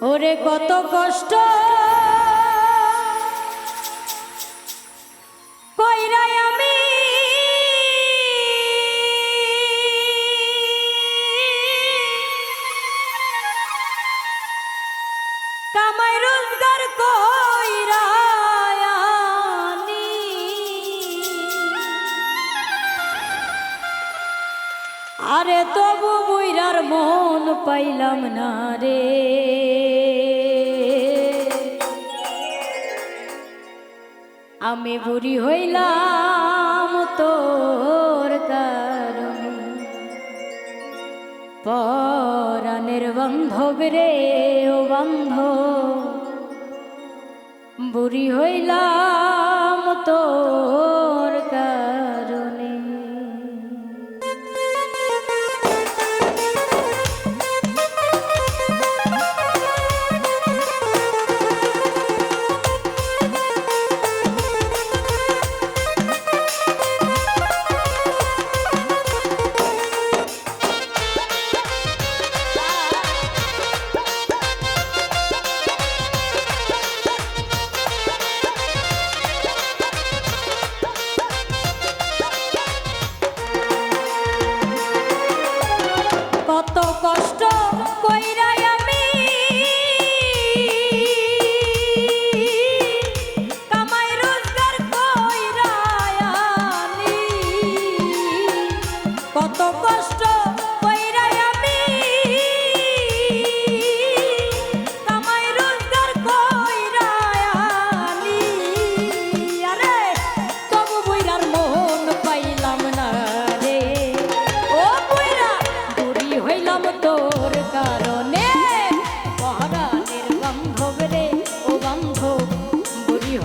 ওরে কত কষ্ট পাইলাম না রে। আমি বুড়ি হইলাম তোর কারণে। পরাণের বান্ধব রে ও বান্ধব। বুড়ি হইলাম তোর কারণে।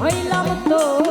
হইলাম তো।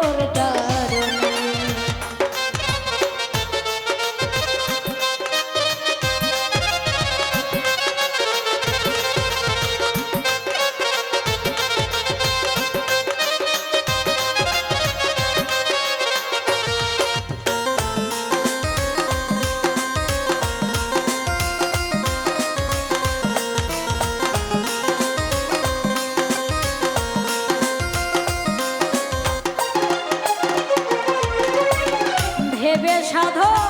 더.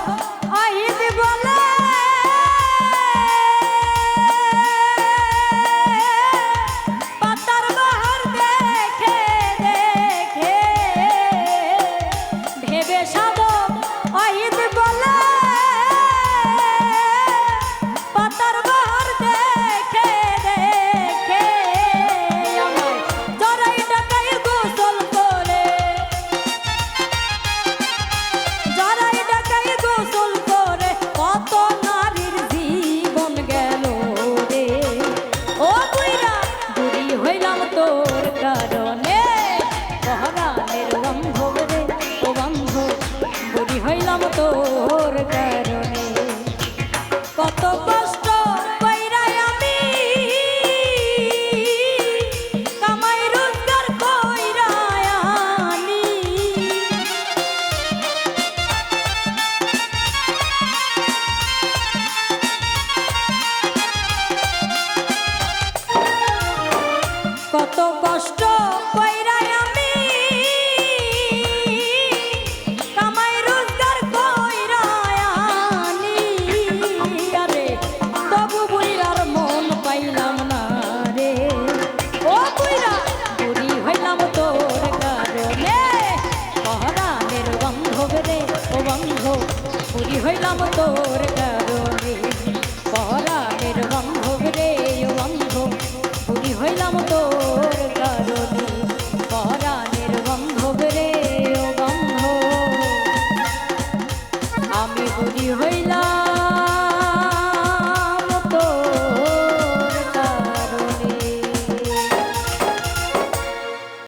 হইলাম তোর কারণে